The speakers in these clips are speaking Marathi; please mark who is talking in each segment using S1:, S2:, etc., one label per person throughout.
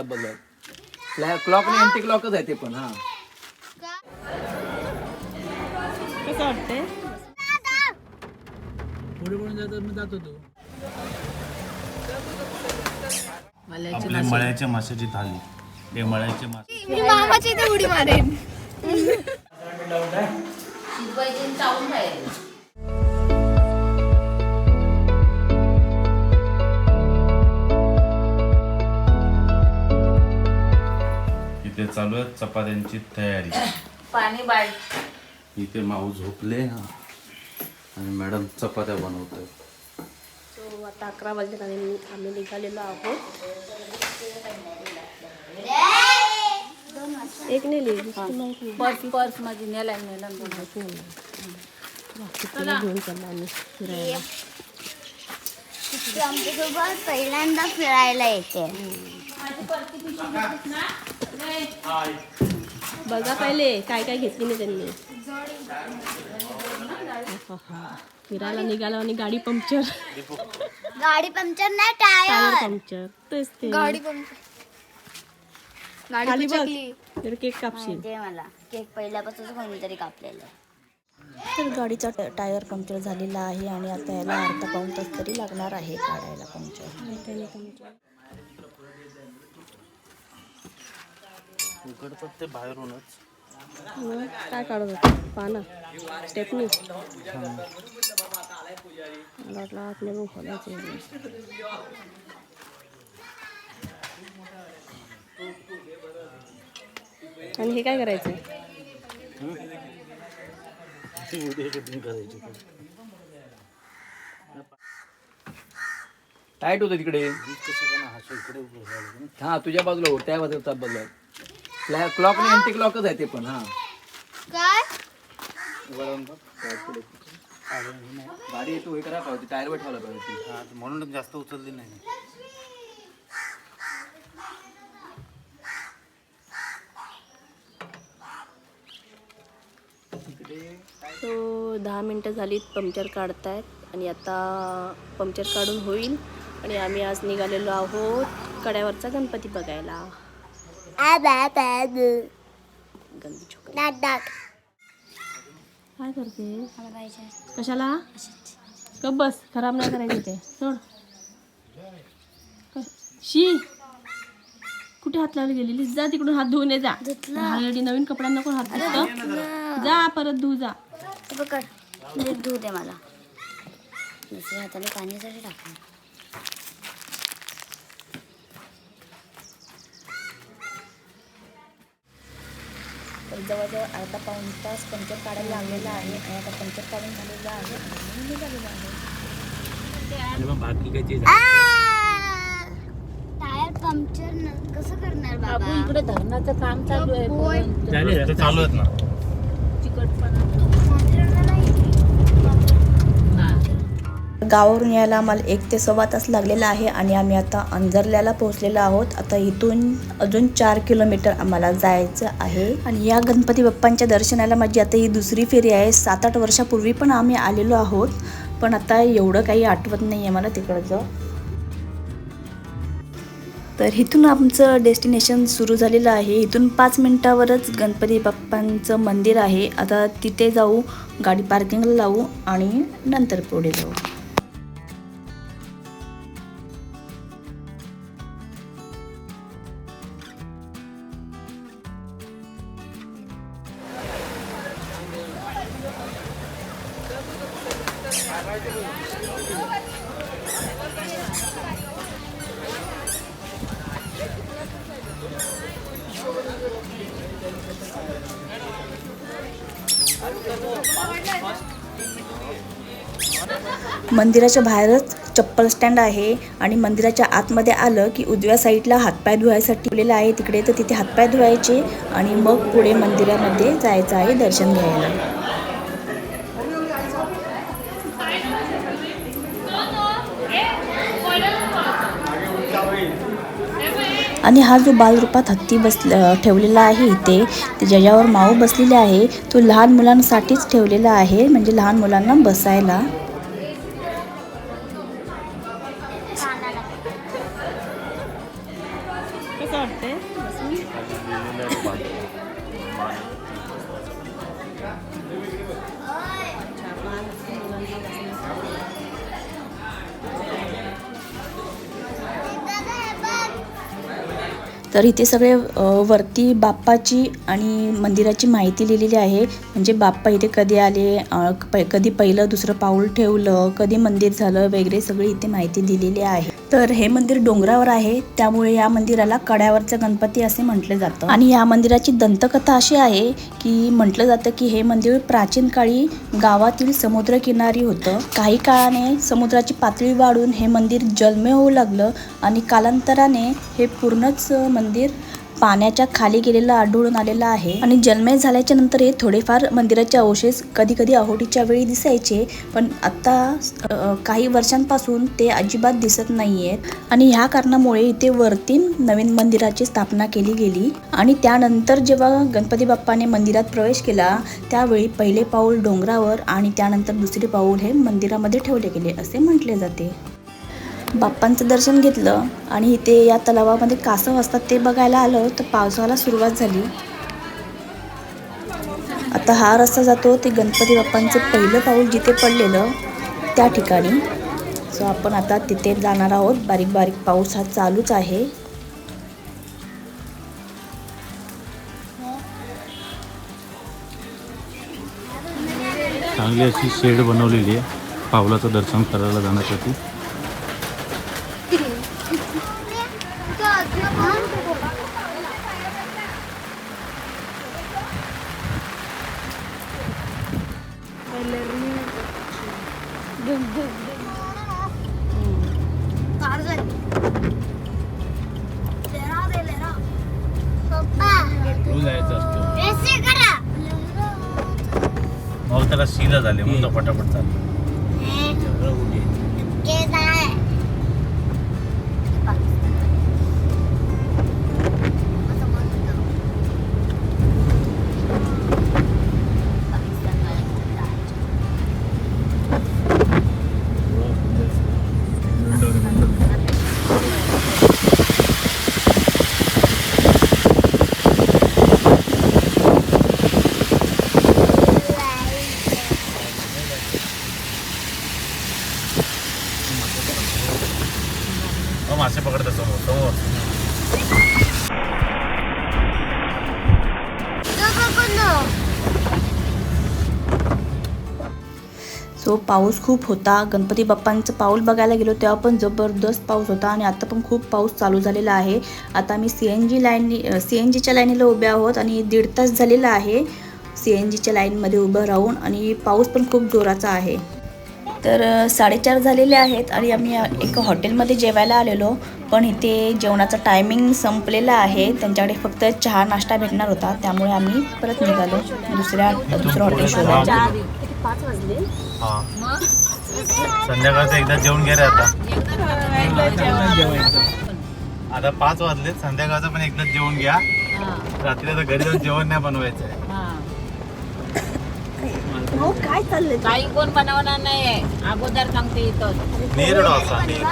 S1: क्लॉक नाही अँटी क्लॉकच आहे ते पण हा.
S2: कसं वाटतंय?
S1: पुढे पुढे जातात मी जातो तू.
S3: आपले मळ्याच्या माशाची थाली ते मळ्याचे मासे.
S4: मी मामाच्या इथे उडी मारेन.
S3: इथे चालू आहे चपात्यांची तयारी.
S5: पाणी बाळ.
S3: इथे माऊ झोपले हा आणि मॅडम चपात्या बनवतोय.
S2: सो आता अकरा वाजले आणि आम्ही निघालेलो आहोत. एक नेली
S5: पर्स पर्समध्ये नेला
S2: चाललो आम्ही
S4: आमच्यासोबत पहिल्यांदा फिरायला येते.
S2: बघा पहिले काय काय घेतली नाही त्यांनी. फिरायला निघालो आणि गाडी पंक्चर.
S4: गाडी पंक्चर नाही
S2: टायर.
S4: Tyre
S2: puncture. तेच ते.
S4: गाडी पंक्चर. गाडी
S2: बघ. तर केक कापशील.
S4: मला. केक पहिल्यापासूनच कोणीतरी कापलेलं आहे.
S6: तर गाडीचा ट- टायर पंक्चर झालेला आहे आणि आता याला अर्धा तास तरी लागणार आहे काढायला पंक्चर.
S3: उघडतात ते बाहेरूनच.
S2: मग काय काढत होतं? पाना? स्टेपनी मला वाटलं आपल्या रूम खोलायचं आणि हे काय करायचं?
S1: टाईट होतं तिकडे. हा तुझ्या बाजूला हो त्या बाजूला बदल क्लॉक नाही अँटी क्लॉकच आहे ते पण हा.
S4: काय?
S1: गाडी येतो हे करा पाहिजे टायरवर ठेवला पाहिजे.
S3: हा, म्हणून जास्त उचलली नाही.
S2: तो दहा मिनटं झालीत पंक्चर काढतायत आणि आता पंक्चर काढून होईल आणि आम्ही आज निघालेलो आहोत कड्यावरचा गणपती बघायला. काय करते? कशाला? कब बस. खराब नाही करायचे ते सोड. शी. कुठे हात लावली गेलेली? जा तिकडून हात धुवून ये जा. ऑलरेडी नवीन कपडा नको हात धुतो. जा परत धुऊ जा.
S4: ते पकड. धुऊ दे मला. दुसऱ्या हाताने पाण्यासाठी टाकून
S6: तर जवळजवळ अर्धा पाऊण तास पंक्चर काढायला लागलेला आहे आणि आता पंक्चर काढून झालेलं आहे. आणि निघालेलो आहे?
S1: बाकी
S4: टायर पंक्चर कसं करणार बाबा?
S5: इकडे धरणाचं काम चालू आहे
S4: बोल.
S3: ते चालू आहेत ना.
S6: गावावरून यायला आम्हाला एक ते सव्वा तास लागलेला आहे आणि आम्ही आता अंजरल्याला पोहोचलेलो आहोत. आता इथून अजून चार किलोमीटर आम्हाला जायचं आहे. आणि या गणपती बाप्पांच्या दर्शनाला माझी आता ही दुसरी फेरी आहे. सात आठ वर्षापूर्वी पण आम्ही आलेलो आहोत. पण आता एवढं काही आठवत नाही आहे मला तिकडचं. तर इथून आमचं डेस्टिनेशन सुरू झालेलं आहे. इथून पाच मिनटावरच गणपती बाप्पांचं मंदिर आहे. आता तिथे जाऊ गाडी पार्किंगला लावू आणि नंतर पुढे जाऊ. मंदिराच्या बाहेरच चप्पल स्टँड आहे आणि मंदिराच्या आतमध्ये आलं की उजव्या साईडला हातपाय धुवायसाठी ठेवलेलं आहे. तिकडे तर तिथे हातपाय धुवायचे आणि मग पुढे मंदिरामध्ये जायचं आहे दर्शन घ्यायला. आणि हा जो बालरूपात हत्ती बस ठेवलेला आहे इथे ज्याच्यावर माऊ बसलेली आहे तो लहान मुलांसाठीच ठेवलेला आहे म्हणजे लहान मुलांना बसायला. तर इथे सगळे वरती बाप्पाची आणि मंदिराची माहिती लिहिलेली आहे. म्हणजे बाप्पा इथे कधी आले कधी पहिलं दुसरं पाऊल ठेवलं कधी मंदिर झालं वगैरे सगळी इथे माहिती दिलेली आहे. तर हे मंदिर डोंगरावर आहे. त्यामुळे या मंदिराला कड्यावरचा गणपती असे म्हटले जातं. आणि या मंदिराची दंतकथा अशी आहे की म्हटलं जातं की हे मंदिर प्राचीन काळी गावातील समुद्रकिनारी होतं. काही काळाने समुद्राची पातळी वाढून हे मंदिर जलमय होऊ लागलं आणि कालांतराने हे पूर्णच मंदिर पाण्याच्या खाली गेलेलं आढळून आलेलं आहे. आणि जलमय झाल्याच्यानंतर हे थोडेफार मंदिराचे अवशेष कधी कधी आहोटीच्या वेळी दिसायचे पण आता काही वर्षांपासून ते अजिबात दिसत नाही आहेत आणि ह्या कारणामुळे इथे वरती नवीन मंदिराची स्थापना केली गेली. आणि त्यानंतर जेव्हा गणपती बाप्पाने मंदिरात प्रवेश केला त्यावेळी पहिले पाऊल डोंगरावर आणि त्यानंतर दुसरे पाऊल हे मंदिरामध्ये ठेवले गेले असे म्हटले जाते. बाप्पांचं दर्शन घेतलं आणि इथे या तलावामध्ये कासव असतात ते बघायला आलं तर पावसाला सुरुवात झाली. आता हा रस्ता जातो ते गणपती बाप्पांचं पहिलं पाऊल जिथे पडलेलं त्या ठिकाणी. सो आपण आता तिथे जाणार आहोत. बारीक बारीक पाऊस हा चालूच आहे.
S3: चांगली अशी शेड बनवलेली आहे. पावलाचं दर्शन करायला जाण्यासाठी. ಸಂಬಂಧಪಟ್ಟಪಡ್ತಾರೆ तो
S6: पाऊस खूप होता. गणपती बाप्पांचं पाऊल बघायला गेलो तेव्हा पण जबरदस्त पाऊस होता आणि आता पण खूप पाऊस चालू झालेला आहे. आता मी सी एन जी लाईनने सी एन जीच्या लाईनीला उभे आहोत आणि दीड तास झालेला आहे सी एन जीच्या लाईनमध्ये उभं राहून आणि पाऊस पण खूप जोराचा आहे. तर साडेचार झालेले आहेत आणि आम्ही एका हॉटेलमध्ये जेवायला आलेलो. पण इथे जेवणाचा टायमिंग संपलेला आहे. त्यांच्याकडे फक्त चहा नाश्ता भेटणार होता. त्यामुळे आम्ही परत निघालो दुसऱ्या दुसरं हॉटेल शोधायला
S2: पाच वाजले.
S3: हा. संध्याकाळचं एकदा जेवण घे रे आता. आता पाच वाजले संध्याकाळचं पण एकदा जेवण घ्या. रात्री आता घरी जाऊन जेवण नाही बनवायचं आहे
S2: काय चाललंय?
S5: काही कोण बनवणार नाही अगोदर सांगते इथं.
S3: नीर डोसा नीर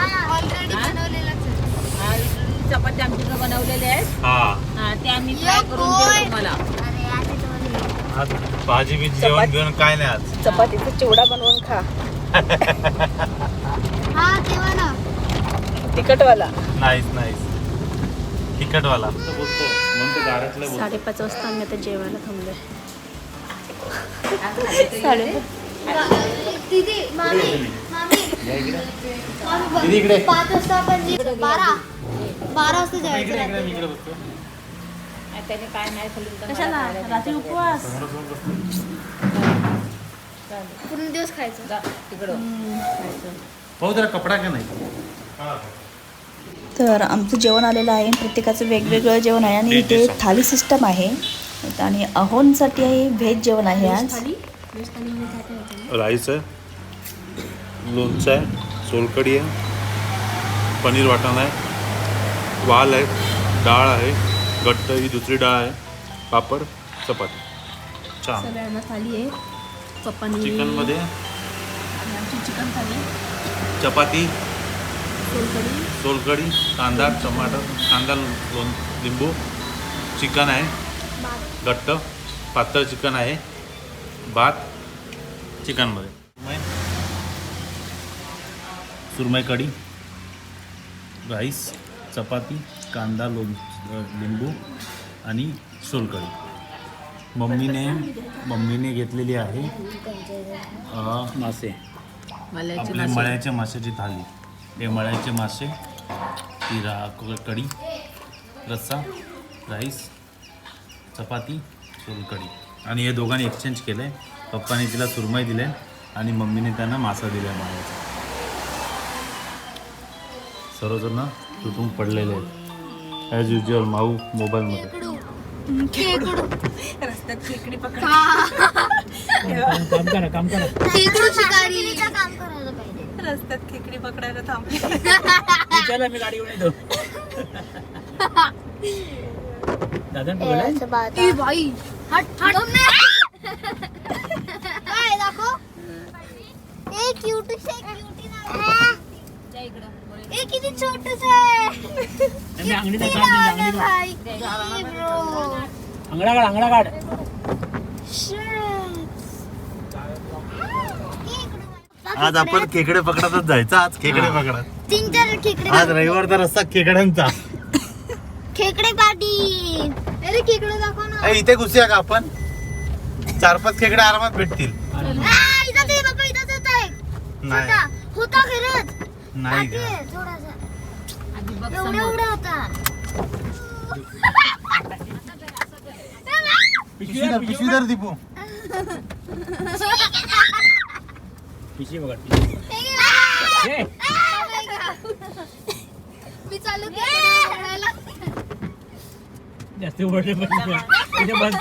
S5: चपाती आमच्याकडे बनवलेले आहेत.
S3: हा.
S5: हा, ते आम्ही फ्राय करून देऊ तुम्हाला.
S3: आज भाजी बी जेवण घेऊन काय नाही आज.
S2: चपातीचा चिवडा बनवून खा. तिखटवाला.
S3: नाहीच नाहीच. तिखटवाला. बोलतो म्हणून तो गाड्यातलं बोलतो.
S2: साडेपाच वाजता आम्ही आता जेवायला थांबलोय.
S1: दीदी इकडे
S7: पाच वाजता आपण जे- बारा. बारा वाजता जायचं
S3: इकडे इकडे बसतो.
S5: त्याने काय नाही खाल्लं तर
S2: कशाला? रात्री उपवास.
S7: पूर्ण दिवस खायचं.
S5: जा, तिकडं.
S3: जरा कपडा का नाही?
S6: तर आमचं जेवण आलेलं आहे. प्रत्येकाचं वेगवेगळं जेवण आहे आणि इथे थाली सिस्टम आहे. आणि अहोंसाठी आहे व्हेज जेवण आहे आज.
S3: राईस आहे लोणचं आहे सोलकढी आहे पनीर वाटण आहे वाल आहे डाळ आहे. घट्ट ही दुसरी डाळ आहे. पापड चपाती. छान.
S2: सगळ्यांना थाली आहे. पप्पांनी
S3: चिकनमध्ये?
S2: आमची चिकन थाली
S3: चपाती.
S2: सोलकढी.
S3: सोलकढी कांदा टमाटर कांदा लोण लिंबू. चिकन आहे. घट्ट. पातळ चिकन आहे. भात. चिकनमध्ये. सुरमई. सुरमई कढी. राईस चपाती कांदा लोण. लिंबू आणि सोलकढी. मम्मीने मम्मीने घेतलेली आहे. अं,
S1: मासे.
S3: आपले मळ्याच्या माशाची थाली. हे मळ्याचे मासे ती रा क- कढी रस्सा राईस चपाती सोलकढी. आणि हे दोघांनी एक्सचेंज केलं आहे पप्पाने तिला सुरमई दिले आणि मम्मीने त्यांना मासा दिला आहे मळ्याचा. सर्वजण तुटून पडलेले आहेत. ॲज युजल माऊ मोबाईलमध्ये
S7: खेकडू. शिकारी. काम करायला पाहिजे. ए बाई. हट हट. काय दाखव? ए क्यूट से क्यूटी ना ए किती छोटस आहे. भाई. ए, bro. Shit.
S3: आज आपण खेकडे पकडतच जायचं आज खेकडे पकडत.
S7: तीन चार खेकडे
S3: आज रविवारचा रस्ता खेकड्यांचा.
S7: खेकडे पाटी. अरे खेकडे दाखव ना.
S3: ए, इथे घुसूया का आपण? चार पाच खेकडे आरामात भेटतील.
S7: आ, इथं ते बाबा इथं येत आहे.
S3: नाही.
S7: होता खरंच.
S3: नाही का?
S7: एवढा
S3: पिशवी धर, पिशवी धर दीपू.
S7: मी चालू केलं
S1: जास्त उघडले इथे बस इथे बस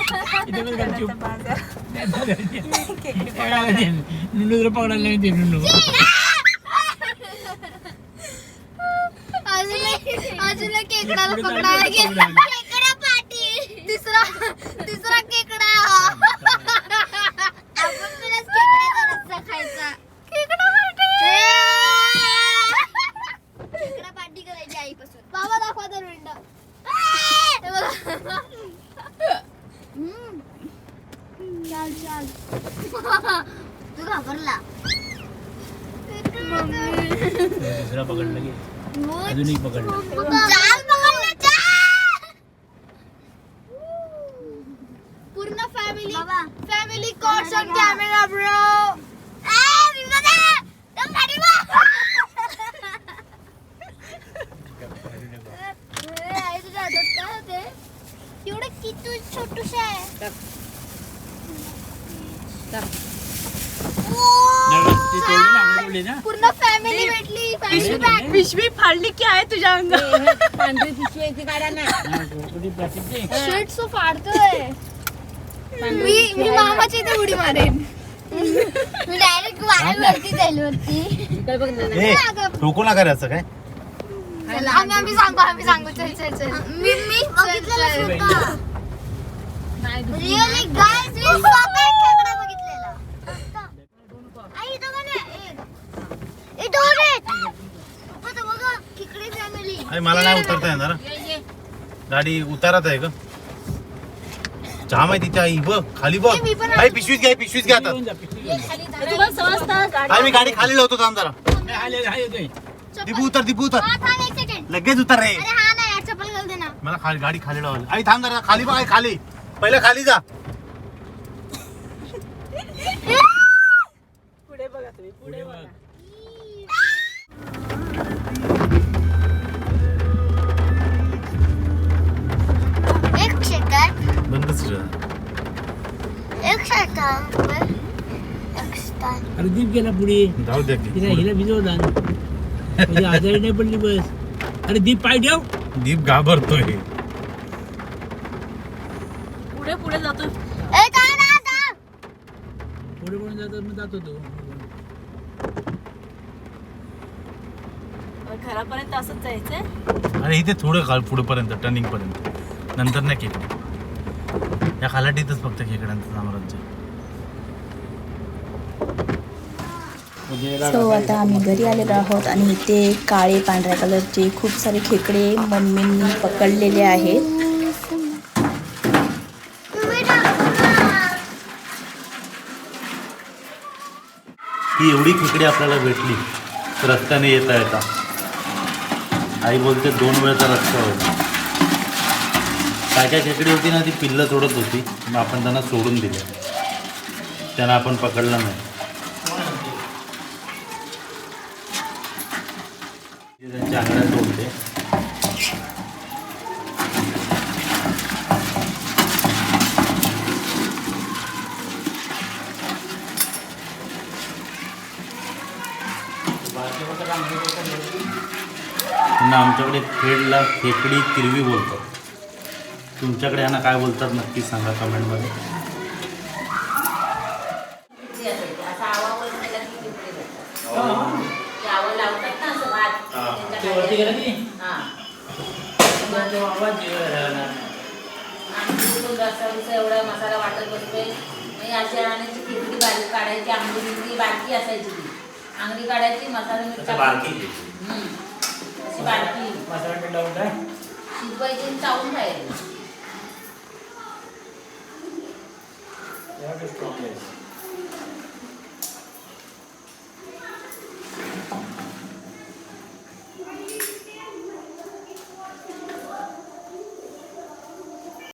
S1: गपचूप. नुनू जरा पकडायला नाही ते नुनू.
S7: पकडायला गेला खेकडा पाटी तिसरा तिसरा खेकडा आपण तुलाच खेकड्याचा रस्सा खायचा खेकडा पाटी खेकडा पाटी करायची आईपासून बाबा दाखवा तर विंडो चाल चाल तू घाबरला
S1: दुसरा पकडला की अजून एक पकडला
S7: जाल पकडले जाल पूर्ण family family caught on camera bro एवढं किती छोटूस आहे
S1: ते तोडले तोडले ना?
S7: पूर्ण फॅमिली भेटली फॅमिली पॅक
S2: पिशवी फाडली की आहे तुझ्या अंगात
S5: पांढरी पिशवी आहे ती काढा ना.
S1: हा,
S7: शर्ट सो फाडतोय. मी मी मामाच्या इथे उडी मारेन. मी डायरेक्ट वरती जाईल वरती.
S5: इकडे बघ ना.
S3: ए ठोकू नका रे असं काय?
S7: चला आम्ही आम्ही सांगू आम्ही सांगू. चल चल चल. मी मी बघितलेलं स्वतः रिअली गाइस मी स्वतः खेकडा बघितलेला आई इथं कोण आहे ए, ए दोन आहेत पप्पा तर बघा खेकडे फॅमिली
S3: अरे मला नाही उतरता येणार. गाडी उतारात आहे का जाम आहे तिथे आई बघ खाली बघ. आई पिशवीत घ्या पिशवीत घ्या आता.
S2: तुला समजतं
S3: आई मी गाडी खाली लावतो थांब जरा. दीपू उतर दीपू उतर.
S7: थांब एक सेकंड
S3: लगेच उतर रे.
S7: अरे हा ना यार चप्पल घाल दे ना.
S3: मला खाली गाडी खाली लावायला आई थांब जरा खाली बघ आई खाली. पहिलं खाली जा.
S1: गेला पुढे?
S3: जाऊ दे
S1: तिला हिला भिजवला म्हणजे आजारी नाही पडली बस. अरे दीप पाय ठेव.
S3: दीप घाबरतोय.
S2: पुढे पुढे जातो.
S7: ए
S1: पुढे पुढे जातो मग जातो तो.
S2: घरापर्यंत असंच जायचंय?
S3: अरे इथे थोडं खाल पुढेपर्यंत टर्निंग पर्यंत. नंतर नाही खेकडे या खालाटीतच फक्त खेकड्यांचं साम्राज्य.
S6: सो आता आम्ही घरी आलेलो आहोत आणि इथे काळे पांढऱ्या कलरचे खूप सारे खेकडे मम्मींनी पकडलेले आहेत.
S3: ही एवढी खेकडी आपल्याला भेटली रस्त्याने येता येता. आई बोलते दोन वेळचा रस्ता होता. काय काय खेकडी होती ना ती पिल्लं सोडत होती. मग आपण त्यांना सोडून दिले. त्यांना आपण पकडलं नाही ते त्यांच्या अंगणात सोडते त्यांना आमच्याकडे खेडला खेकडी किरवी बोलतात तुमच्याकडे यांना काय बोलतात नक्की सांगा कमेंटमध्ये
S5: ना. हा. एवढा मसाला वाटत बसतोय आणि अशी आणायची खिचडी बारीक काढायची बिंगडी बारकी असायची ती आंगडी काढायची मसाला मीठ टाकायचं. हम्म. अशी बारकी शिजवायची आणि चावून खायची